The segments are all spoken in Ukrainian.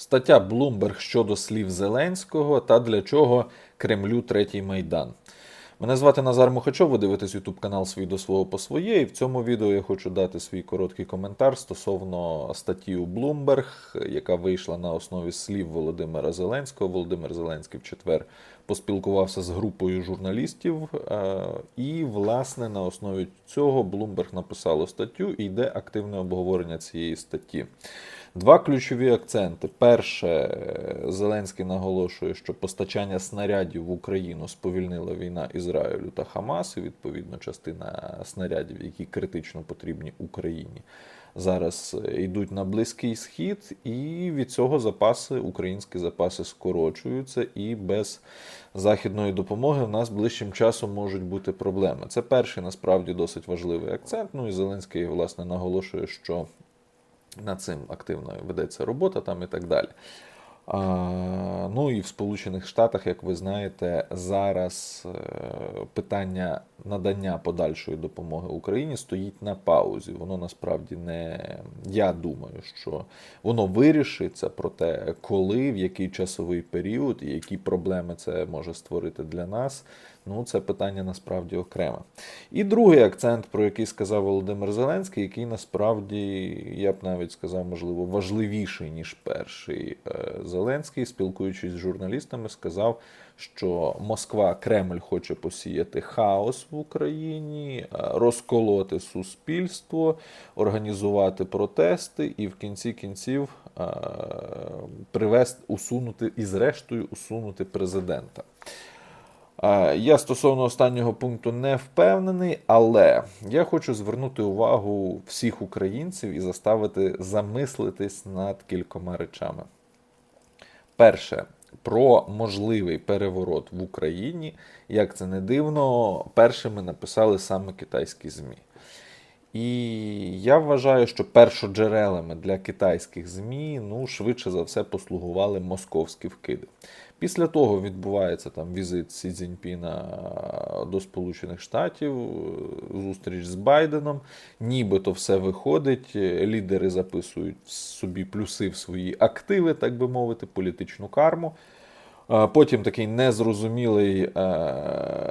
Стаття Bloomberg щодо слів Зеленського та для чого Кремлю третій майдан. Мене звати Назар Мухачов, ви дивитесь YouTube канал свій до свого по своє. І в цьому відео я хочу дати свій короткий коментар стосовно статті у Bloomberg, яка вийшла на основі слів Володимира Зеленського. Володимир Зеленський в четвер поспілкувався з групою журналістів, е, і, власне, на основі цього Bloomberg написало статтю і йде активне обговорення цієї статті. Два ключові акценти. Перше, Зеленський наголошує, що постачання снарядів в Україну сповільнила війна Ізраїлю та Хамасу. Відповідно, частина снарядів, які критично потрібні Україні, зараз йдуть на близький схід, і від цього запаси, українські запаси скорочуються, і без західної допомоги в нас ближчим часом можуть бути проблеми. Це перший насправді досить важливий акцент. Ну і Зеленський власне наголошує, що над цим активно ведеться робота там і так далі. Ну і в Сполучених Штатах, як ви знаєте, зараз е, питання надання подальшої допомоги Україні стоїть на паузі. Воно насправді не я думаю, що воно вирішиться про те, коли, в який часовий період і які проблеми це може створити для нас. Ну, це питання насправді окреме. І другий акцент, про який сказав Володимир Зеленський, який насправді, я б навіть сказав, можливо, важливіший, ніж перший. Е, Зеленський, спілкуючись з журналістами, сказав, що Москва, Кремль хоче посіяти хаос в Україні, е, розколоти суспільство, організувати протести і в кінці кінців е, привести, усунути і, зрештою, усунути президента. Я стосовно останнього пункту не впевнений, але я хочу звернути увагу всіх українців і заставити замислитись над кількома речами. Перше, про можливий переворот в Україні, як це не дивно, першими написали саме китайські ЗМІ. І я вважаю, що першоджерелами для китайських ЗМІ ну, швидше за все послугували московські вкиди. Після того відбувається там візит Сі Цзіньпіна до Сполучених Штатів, зустріч з Байденом. Нібито все виходить. Лідери записують собі плюси в свої активи, так би мовити, політичну карму. Потім такий незрозумілий е,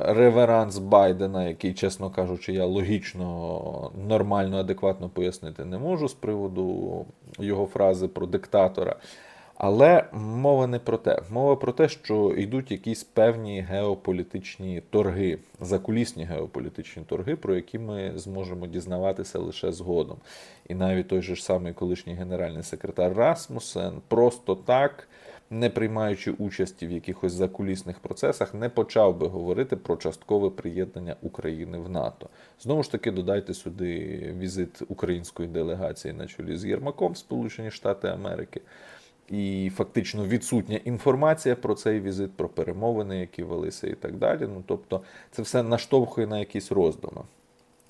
реверанс Байдена, який, чесно кажучи, я логічно, нормально, адекватно пояснити не можу з приводу його фрази про диктатора. Але мова не про те. Мова про те, що йдуть якісь певні геополітичні торги, закулісні геополітичні торги, про які ми зможемо дізнаватися лише згодом. І навіть той же ж самий колишній генеральний секретар Расмусен просто так не приймаючи участі в якихось закулісних процесах, не почав би говорити про часткове приєднання України в НАТО. Знову ж таки, додайте сюди візит української делегації на чолі з Єрмаком в Сполучені Штати Америки. І фактично відсутня інформація про цей візит, про перемовини, які велися, і так далі. Ну тобто, це все наштовхує на якісь роздуми.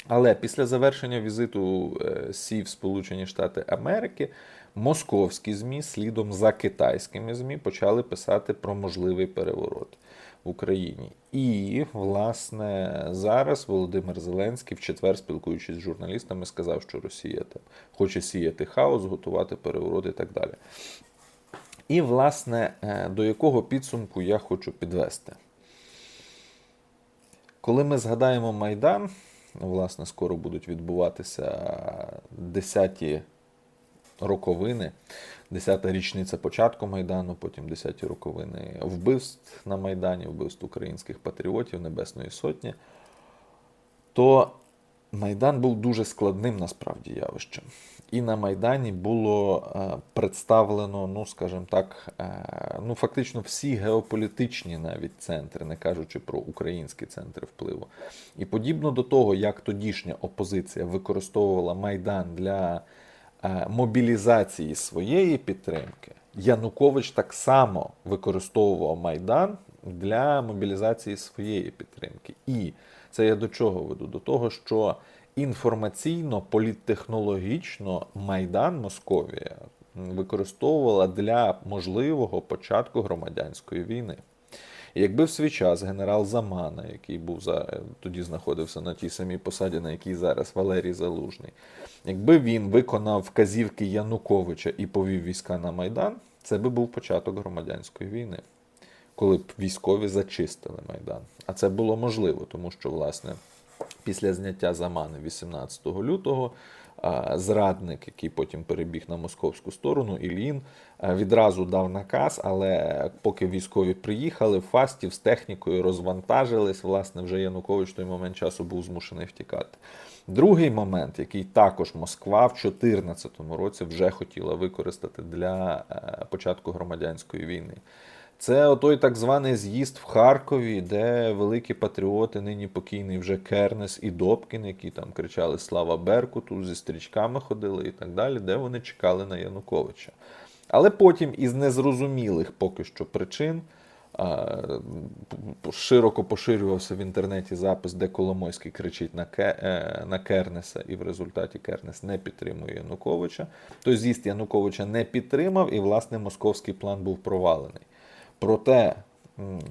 Але після завершення візиту е, Сі в Сполучені Штати Америки московські ЗМІ слідом за китайськими ЗМІ почали писати про можливий переворот в Україні. І, власне, зараз Володимир Зеленський в четвер, спілкуючись з журналістами, сказав, що Росія там хоче сіяти хаос, готувати переворот і так далі. І, власне, е, до якого підсумку я хочу підвести. Коли ми згадаємо Майдан, власне, скоро будуть відбуватися десяті роковини, 10-та річниця початку Майдану, потім 10-ті роковини вбивств на Майдані, вбивств українських патріотів Небесної Сотні, то Майдан був дуже складним насправді явищем. І на Майдані було е, представлено, ну, скажімо так, е, ну, фактично всі геополітичні навіть центри, не кажучи про українські центри впливу. І подібно до того, як тодішня опозиція використовувала Майдан для мобілізації своєї підтримки Янукович так само використовував Майдан для мобілізації своєї підтримки. І це я до чого веду? До того, що інформаційно, політтехнологічно Майдан Московія використовувала для можливого початку громадянської війни. Якби в свій час генерал Замана, який був за тоді знаходився на тій самій посаді, на якій зараз Валерій Залужний, якби він виконав вказівки Януковича і повів війська на Майдан, це би був початок громадянської війни, коли б військові зачистили Майдан. А це було можливо, тому що, власне, після зняття замани 18 лютого зрадник, який потім перебіг на московську сторону, Ілін, відразу дав наказ, але поки військові приїхали, фастів з технікою розвантажились. Власне, вже Янукович той момент часу був змушений втікати. Другий момент, який також Москва в 2014 році вже хотіла використати для е, початку громадянської війни. Це отой так званий з'їзд в Харкові, де великі патріоти, нині покійний вже Кернес і Добкін, які там кричали Слава Беркуту, зі стрічками ходили і так далі, де вони чекали на Януковича. Але потім із незрозумілих поки що причин широко поширювався в інтернеті запис, де Коломойський кричить е, на Кернеса, і в результаті Кернес не підтримує Януковича. Той з'їзд Януковича не підтримав, і, власне, московський план був провалений. Проте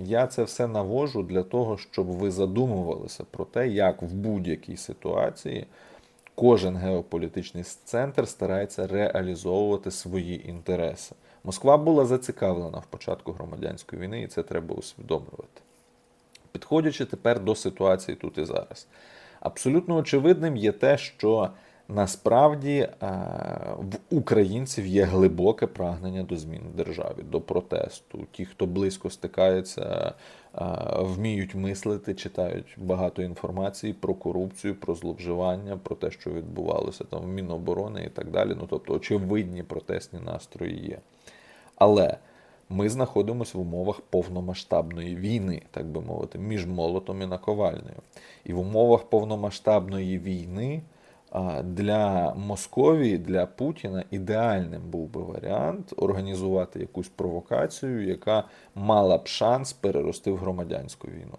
я це все навожу для того, щоб ви задумувалися про те, як в будь-якій ситуації кожен геополітичний центр старається реалізовувати свої інтереси. Москва була зацікавлена в початку громадянської війни, і це треба усвідомлювати. Підходячи тепер до ситуації тут і зараз, абсолютно очевидним є те, що насправді е, в українців є глибоке прагнення до змін в державі, до протесту. Ті, хто близько стикається, е, вміють мислити, читають багато інформації про корупцію, про зловживання, про те, що відбувалося там в Міноборони і так далі. Ну тобто, очевидні протестні настрої є. Але ми знаходимося в умовах повномасштабної війни, так би мовити, між молотом і наковальнею. І в умовах повномасштабної війни для Московії, для Путіна ідеальним був би варіант організувати якусь провокацію, яка мала б шанс перерости в громадянську війну.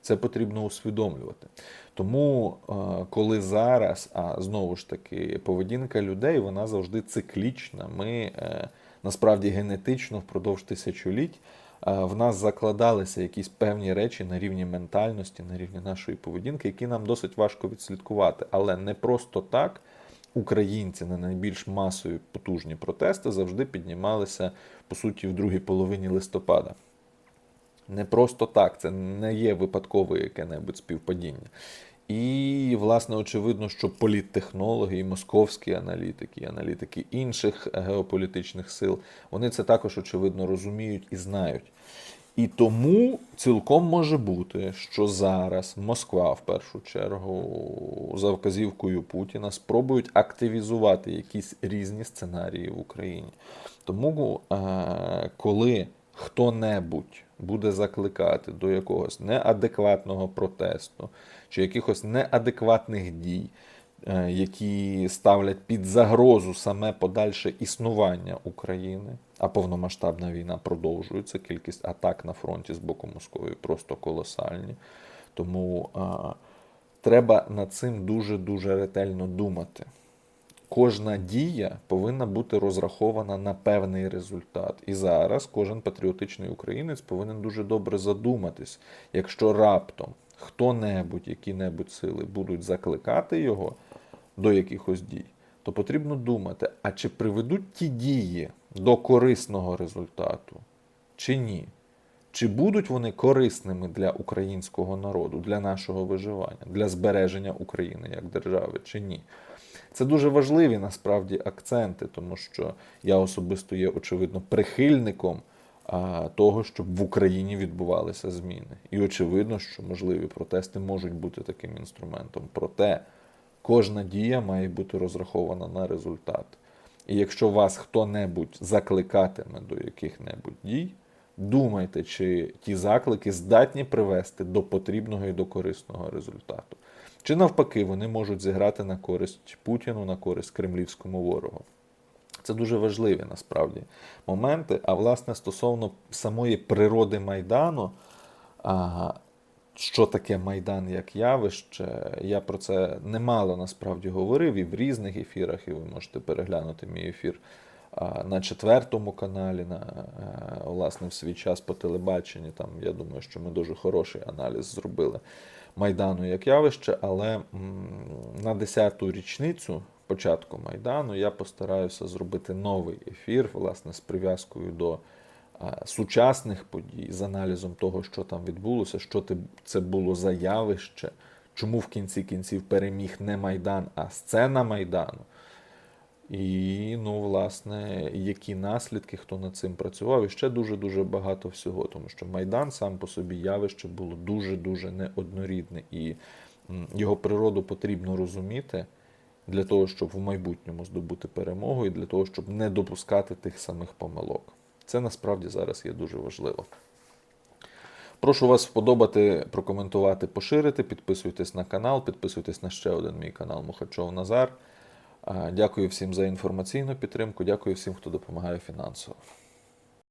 Це потрібно усвідомлювати. Тому, е, коли зараз, а знову ж таки, поведінка людей вона завжди циклічна. Ми е, насправді генетично впродовж тисячоліть в нас закладалися якісь певні речі на рівні ментальності, на рівні нашої поведінки, які нам досить важко відслідкувати. Але не просто так українці на найбільш масові потужні протести завжди піднімалися по суті в другій половині листопада. Не просто так, це не є випадкове яке-небудь співпадіння. І, власне, очевидно, що політтехнологи, і московські аналітики, і аналітики інших геополітичних сил, вони це також очевидно розуміють і знають. І тому цілком може бути, що зараз Москва, в першу чергу, за вказівкою Путіна, спробують активізувати якісь різні сценарії в Україні. Тому, е, коли хто-небудь буде закликати до якогось неадекватного протесту чи якихось неадекватних дій, е, які ставлять під загрозу саме подальше існування України, а повномасштабна війна продовжується, кількість атак на фронті з боку Московії просто колосальні. Тому а, треба над цим дуже-дуже ретельно думати. Кожна дія повинна бути розрахована на певний результат. І зараз кожен патріотичний українець повинен дуже добре задуматись, якщо раптом хто-небудь, які-небудь сили будуть закликати його до якихось дій, то потрібно думати, а чи приведуть ті дії до корисного результату, чи ні? Чи будуть вони корисними для українського народу, для нашого виживання, для збереження України як держави, чи ні? Це дуже важливі насправді акценти, тому що я особисто є, очевидно, прихильником а, того, щоб в Україні відбувалися зміни. І очевидно, що можливі протести можуть бути таким інструментом. Проте кожна дія має бути розрахована на результат. І якщо вас хто-небудь закликатиме до яких-небудь дій, думайте, чи ті заклики здатні привести до потрібного і до корисного результату. Чи навпаки, вони можуть зіграти на користь Путіну, на користь кремлівському ворогу. Це дуже важливі насправді моменти. А власне, стосовно самої природи Майдану, що таке Майдан як явище, я про це немало насправді говорив і в різних ефірах, і ви можете переглянути мій ефір на четвертому каналі, на, а, власне, в свій час по телебаченні. Там, я думаю, що ми дуже хороший аналіз зробили. Майдану як явище, але на 10-ту річницю початку Майдану я постараюся зробити новий ефір, власне, з прив'язкою до сучасних подій, з аналізом того, що там відбулося, що це було за явище, чому в кінці кінців переміг не Майдан, а сцена Майдану. І, ну, власне, які наслідки, хто над цим працював, і ще дуже-дуже багато всього, тому що Майдан сам по собі явище було дуже-дуже неоднорідне, і його природу потрібно розуміти для того, щоб в майбутньому здобути перемогу, і для того, щоб не допускати тих самих помилок. Це насправді зараз є дуже важливо. Прошу вас вподобати, прокоментувати, поширити. Підписуйтесь на канал, підписуйтесь на ще один мій канал Мухачов Назар. А, Дякую всім за інформаційну підтримку. Дякую всім, хто допомагає фінансово.